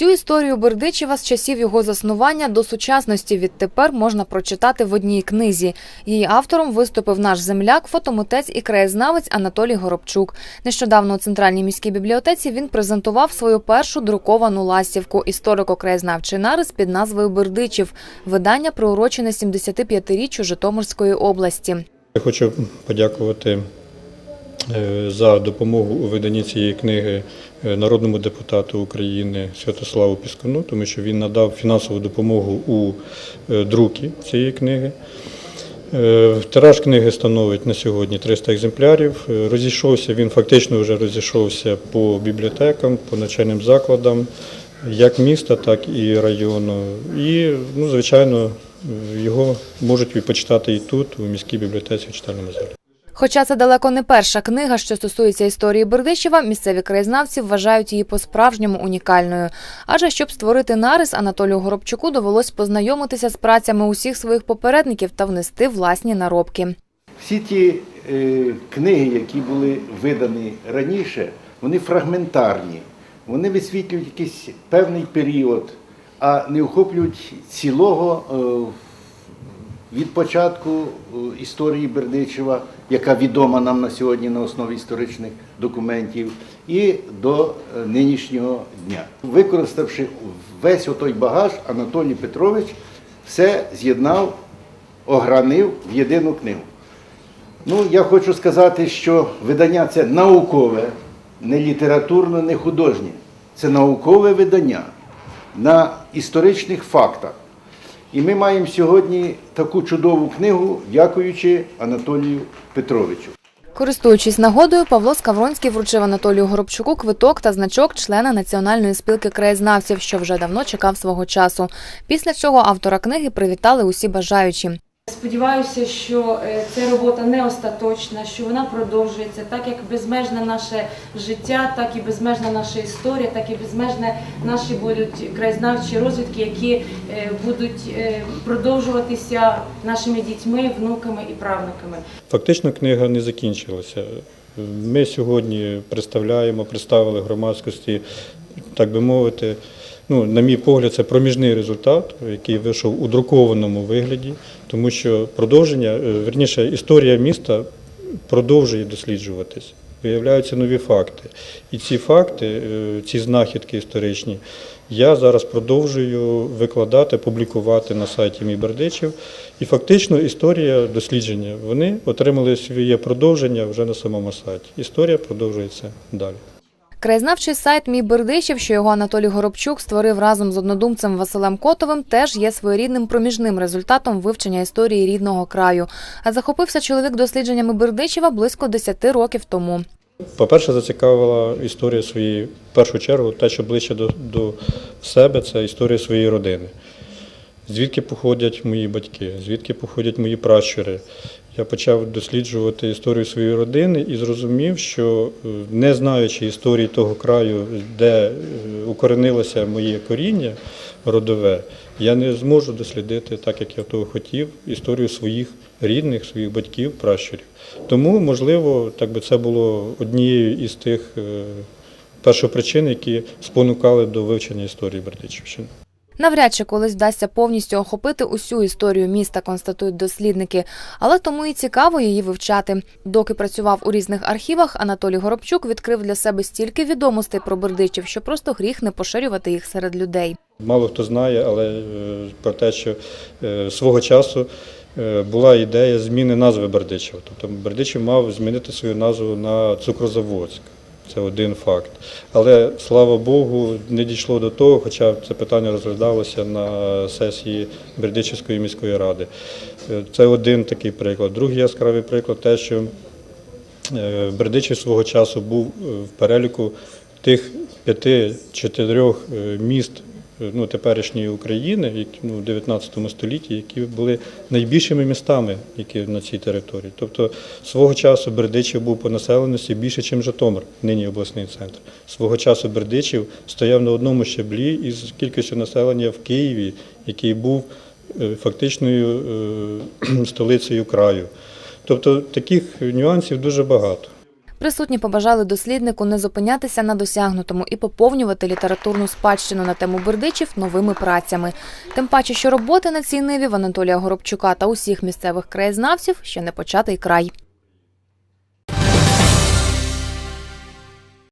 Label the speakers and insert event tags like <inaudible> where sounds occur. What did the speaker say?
Speaker 1: Всю історію Бердичева з часів його заснування до сучасності відтепер можна прочитати в одній книзі. Її автором виступив наш земляк, фотомитець і краєзнавець Анатолій Горобчук. Нещодавно у центральній міській бібліотеці він презентував свою першу друковану ластівку історико-краєзнавчий нарис під назвою Бердичів. Видання приурочене 75-річчю Житомирської області.
Speaker 2: Я хочу подякувати за допомогу у виданні цієї книги е, народному депутату України Святославу Піскуну, тому що він надав фінансову допомогу у е, друкі цієї книги. Е, Тираж книги становить на сьогодні 300 екземплярів. Е, Розійшовся він фактично вже розійшовся по бібліотекам, по навчальним закладам, як міста, так і району. І, ну, звичайно, е, його можуть почитати і тут, у міській бібліотеці у читальному залі.
Speaker 1: Хоча це далеко не перша книга, що стосується історії Бердичева, місцеві краєзнавці вважають її по-справжньому унікальною. Адже щоб створити нарис, Анатолію Горобчуку довелось познайомитися з працями усіх своїх попередників та внести власні наробки.
Speaker 3: Всі ті е, книги, які були видані раніше, вони фрагментарні, вони висвітлюють якийсь певний період, а не охоплюють цілого е, від початку е, історії Бердичева, яка відома нам на сьогодні на основі історичних документів, і до е, нинішнього дня. Використавши весь отой багаж, Анатолій Петрович все з'єднав, огранив в єдину книгу. Ну, я хочу сказати, що видання це наукове, не літературне, не художнє. Це наукове видання на історичних фактах. І ми маємо сьогодні таку чудову книгу, дякуючи Анатолію Петровичу.
Speaker 1: Користуючись нагодою, Павло Скавронський вручив Анатолію Горобчуку квиток та значок члена Національної спілки краєзнавців, що вже давно чекав свого часу. Після цього автора книги привітали усі бажаючі.
Speaker 4: Сподіваюся, що е, ця робота не остаточна, що вона продовжується, так як безмежне наше життя, так і безмежна наша історія, так і безмежне наші будуть краєзнавчі розвідки, які е, будуть е, продовжуватися нашими дітьми, внуками і правнуками.
Speaker 2: Фактично книга не закінчилася. Ми сьогодні представляємо, представили громадськості, так би мовити, ну, на мій погляд, це проміжний результат, який вийшов у друкованому вигляді, тому що продовження, е, верніше, історія міста продовжує досліджуватись. Виявляються нові факти. І ці факти, е, ці знахідки історичні, я зараз продовжую викладати, публікувати на сайті Мій Бердичів. І фактично історія дослідження вони отримали своє продовження вже на самому сайті. Історія продовжується далі.
Speaker 1: Краєзнавчий сайт Мій Бердичів, що його Анатолій Горобчук створив разом з однодумцем Василем Котовим, теж є своєрідним проміжним результатом вивчення історії рідного краю. А захопився чоловік дослідженнями Бердичева близько 10 років тому.
Speaker 2: По-перше, зацікавила історія своєї, в першу чергу, те, що ближче до, до себе, це історія своєї родини. Звідки походять мої батьки, звідки походять мої пращури. Я почав досліджувати історію своєї родини і зрозумів, що е, не знаючи історії того краю, де е, укоренилося моє коріння родове, я не зможу дослідити, так як я того хотів, історію своїх рідних, своїх батьків, пращурів. Тому, можливо, так би це було однією із тих е, першопричин, які спонукали до вивчення історії Бердичівщини.
Speaker 1: Навряд чи колись вдасться повністю охопити усю історію міста, констатують дослідники, але тому і цікаво її вивчати. Доки працював у різних архівах, Анатолій Горобчук відкрив для себе стільки відомостей про бердичів, що просто гріх не поширювати їх серед людей.
Speaker 2: Мало хто знає, але е, про те, що е, свого часу е, була ідея зміни назви Бердичева. Тобто Бердичів мав змінити свою назву на Цукрозаводськ. Це один факт. Але слава Богу, не дійшло до того, хоча це питання розглядалося на сесії Бердичівської міської ради. Е, Це один такий приклад. Другий яскравий приклад те, що е, Бердичів свого часу був е, в переліку тих п'яти-чотирьох міст ну, теперішньої України, ну, в 19 столітті, які були найбільшими містами, які на цій території. Тобто свого часу Бердичів був по населеності більше, ніж Житомир, нині обласний центр. Свого часу Бердичів стояв на одному щаблі із кількістю населення в Києві, який був е, фактичною е, <clears throat> столицею краю. Тобто таких нюансів дуже багато.
Speaker 1: Присутні побажали досліднику не зупинятися на досягнутому і поповнювати літературну спадщину на тему бердичів новими працями. Тим паче, що роботи на цій ниві в Анатолія Горобчука та усіх місцевих краєзнавців ще не початий край.